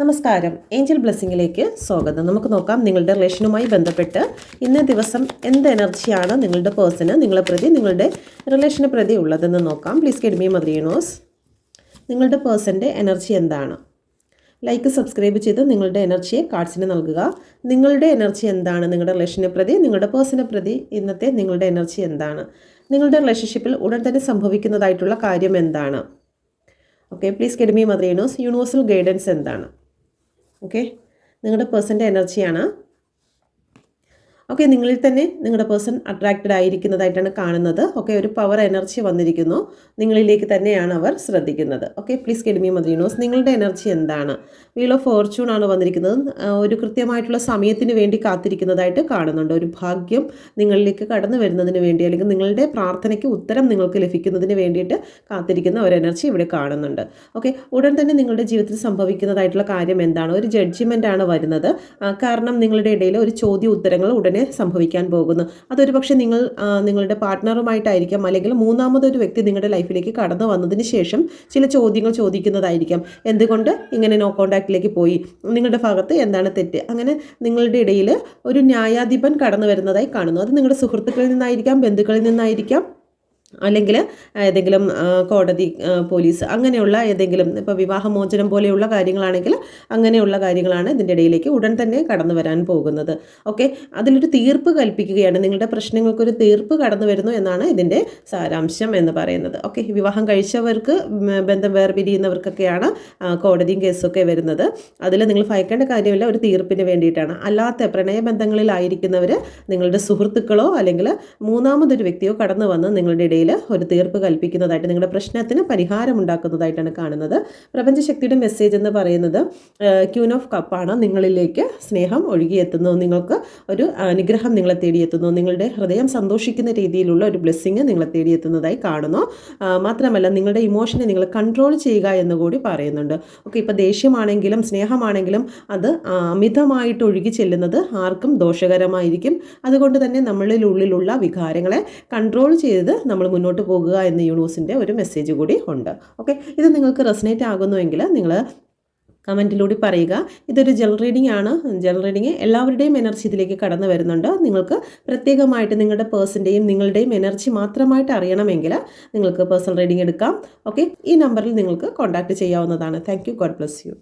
നമസ്കാരം. ഏഞ്ചൽ ബ്ലെസ്സിങ്ങിലേക്ക് സ്വാഗതം. നമുക്ക് നോക്കാം നിങ്ങളുടെ റിലേഷനുമായി ബന്ധപ്പെട്ട് ഇന്നേ ദിവസം എന്ത് എനർജിയാണ് നിങ്ങളുടെ പേഴ്സണ് നിങ്ങളെ പ്രതി നിങ്ങളുടെ റിലേഷനെ പ്രതി ഉള്ളതെന്ന് നോക്കാം. പ്ലീസ് കെഡ്മി മദ്രീനോസ് നിങ്ങളുടെ പേഴ്സന്റെ എനർജി എന്താണ്? ലൈക്ക് സബ്സ്ക്രൈബ് ചെയ്ത് നിങ്ങളുടെ എനർജിയെ കാർഡ്സിന് നൽകുക. നിങ്ങളുടെ എനർജി എന്താണ്? നിങ്ങളുടെ റിലേഷനെ പ്രതി നിങ്ങളുടെ പേഴ്സണെ പ്രതി ഇന്നത്തെ നിങ്ങളുടെ എനർജി എന്താണ്? നിങ്ങളുടെ റിലേഷൻഷിപ്പിൽ ഉടൻ തന്നെ സംഭവിക്കുന്നതായിട്ടുള്ള കാര്യം എന്താണ്? ഓക്കെ പ്ലീസ് കെഡ്മി മദ്രീനോസ് യൂണിവേഴ്സൽ ഗൈഡൻസ് എന്താണ്? ഓക്കെ നിങ്ങളുടെ പേഴ്സന്റെ എനർജിയാണ് ഓക്കെ നിങ്ങളിൽ തന്നെ നിങ്ങളുടെ പേഴ്സൺ അട്രാക്റ്റഡ് ആയിരിക്കുന്നതായിട്ടാണ് കാണുന്നത്. ഓക്കെ ഒരു പവർ എനർജി വന്നിരിക്കുന്നു. നിങ്ങളിലേക്ക് തന്നെയാണ് അവർ ശ്രദ്ധിക്കുന്നത്. ഓക്കെ പ്ലീസ് കെഡ്മി മദ്രീനോസ് നിങ്ങളുടെ എനർജി എന്താണ്? വീൽ ഓഫ് ഫോർച്യൂൺ ആണ് വന്നിരിക്കുന്നത്. ഒരു കൃത്യമായിട്ടുള്ള സമയത്തിന് വേണ്ടി കാത്തിരിക്കുന്നതായിട്ട് കാണുന്നുണ്ട്. ഒരു ഭാഗ്യം നിങ്ങളിലേക്ക് കടന്നു വരുന്നതിന് വേണ്ടി അല്ലെങ്കിൽ നിങ്ങളുടെ പ്രാർത്ഥനയ്ക്ക് ഉത്തരം നിങ്ങൾക്ക് ലഭിക്കുന്നതിന് വേണ്ടിയിട്ട് കാത്തിരിക്കുന്ന ഒരു എനർജി ഇവിടെ കാണുന്നുണ്ട്. ഓക്കെ ഉടൻ തന്നെ നിങ്ങളുടെ ജീവിതത്തിൽ സംഭവിക്കുന്നതായിട്ടുള്ള കാര്യം എന്താണ്? ഒരു ജഡ്ജ്മെന്റ് ആണ് വരുന്നത്. കാരണം നിങ്ങളുടെ ഇടയിൽ ഒരു ചോദ്യ ഉത്തരങ്ങൾ ഉടനെ സംഭവിക്കാൻ പോകുന്നു. അതൊരു പക്ഷേ നിങ്ങൾ നിങ്ങളുടെ പാർട്ട്ണറുമായിട്ടായിരിക്കാം അല്ലെങ്കിൽ മൂന്നാമതൊരു വ്യക്തി നിങ്ങളുടെ ലൈഫിലേക്ക് കടന്നു വന്നതിന് ശേഷം ചില ചോദ്യങ്ങൾ ചോദിക്കുന്നതായിരിക്കാം. എന്തുകൊണ്ട് ഇങ്ങനെ നോ കോണ്ടാക്റ്റിലേക്ക് പോയി? നിങ്ങളുടെ ഭാഗത്ത് എന്താണ് തെറ്റ്? അങ്ങനെ നിങ്ങളുടെ ഇടയിൽ ഒരു ന്യായാധിപൻ കടന്നു വരുന്നതായി കാണുന്നു. അത് നിങ്ങളുടെ സുഹൃത്തുക്കളിൽ നിന്നായിരിക്കാം ബന്ധുക്കളിൽ നിന്നായിരിക്കാം. അല്ലെങ്കിൽ ഏതെങ്കിലും കോടതി പോലീസ് അങ്ങനെയുള്ള ഏതെങ്കിലും ഇപ്പോൾ വിവാഹമോചനം പോലെയുള്ള കാര്യങ്ങളാണെങ്കിൽ അങ്ങനെയുള്ള കാര്യങ്ങളാണ് ഇതിന്റെ ഇടയിലേക്ക് ഉടൻ തന്നെ കടന്നു വരാൻ പോകുന്നത്. ഓക്കെ? അതിലൊരു തീർപ്പ് കൽപ്പിക്കുകയാണ്. നിങ്ങളുടെ പ്രശ്നങ്ങൾക്കൊരു തീർപ്പ് കടന്നു വരുന്നു എന്നാണ് ഇതിന്റെ സാരാംശം എന്ന് പറയുന്നത്. ഓക്കെ? വിവാഹം കഴിച്ചവർക്ക് ബന്ധം വേർപിരിയുന്നവർക്കൊക്കെയാണ് പിരിയുന്നവർക്കൊക്കെയാണ് കോടതിയും കേസൊക്കെ വരുന്നത്. അതിൽ നിങ്ങൾ ഭയക്കേണ്ട കാര്യമില്ല. ഒരു തീർപ്പിന് വേണ്ടിയിട്ടാണ്. അല്ലാത്ത പ്രണയബന്ധങ്ങളിലായിരിക്കുന്നവർ നിങ്ങളുടെ സുഹൃത്തുക്കളോ അല്ലെങ്കിൽ മൂന്നാമതൊരു വ്യക്തിയോ കടന്നു വന്ന് നിങ്ങളുടെ ഒരു തീർപ്പ് കൽപ്പിക്കുന്നതായിട്ട് നിങ്ങളുടെ പ്രശ്നത്തിന് പരിഹാരം ഉണ്ടാക്കുന്നതായിട്ടാണ് കാണുന്നത്. പ്രപഞ്ചശക്തിയുടെ മെസ്സേജ് എന്ന് പറയുന്നത് ക്യൂൻ ഓഫ് കപ്പാണ് നിങ്ങളിലേക്ക് സ്നേഹം ഒഴുകിയെത്തുന്നു. നിങ്ങൾക്ക് ഒരു അനുഗ്രഹം നിങ്ങളെ തേടിയെത്തുന്നു. നിങ്ങളുടെ ഹൃദയം സന്തോഷിക്കുന്ന രീതിയിലുള്ള ഒരു ബ്ലെസ്സിങ് നിങ്ങളെ തേടിയെത്തുന്നതായി കാണുന്നു. മാത്രമല്ല നിങ്ങളുടെ ഇമോഷനെ നിങ്ങൾ കൺട്രോൾ ചെയ്യുക എന്ന് കൂടി പറയുന്നുണ്ട്. ഓക്കെ ഇപ്പോൾ ദേഷ്യമാണെങ്കിലും സ്നേഹമാണെങ്കിലും അത് അമിതമായിട്ട് ഒഴുകി ചെല്ലുന്നത് ആർക്കും ദോഷകരമായിരിക്കും. അതുകൊണ്ട് തന്നെ നമ്മളിൽ ഉള്ളിലുള്ള വികാരങ്ങളെ കൺട്രോൾ ചെയ്ത് നമ്മൾ മുന്നോട്ട് പോകുക എന്ന യൂണിവേഴ്സിന്റെ ഒരു മെസ്സേജ് കൂടി ഉണ്ട്. ഓക്കെ ഇത് നിങ്ങൾക്ക് റെസനേറ്റ് ആകുന്നുവെങ്കിൽ നിങ്ങൾ കമന്റിലൂടെ പറയുക. ഇതൊരു ജൽ റീഡിംഗ് ആണ്. ജൽ റീഡിങ് എല്ലാവരുടെയും എനർജി ഇതിലേക്ക് കടന്നു വരുന്നുണ്ട്. നിങ്ങൾക്ക് പ്രത്യേകമായിട്ട് നിങ്ങളുടെ പേഴ്സന്റെയും നിങ്ങളുടെയും എനർജി മാത്രമായിട്ട് അറിയണമെങ്കിൽ നിങ്ങൾക്ക് പേഴ്സണൽ റീഡിംഗ് എടുക്കാം. ഓക്കെ ഈ നമ്പറിൽ നിങ്ങൾക്ക് കോൺടാക്റ്റ് ചെയ്യാവുന്നതാണ്. Thank you God bless you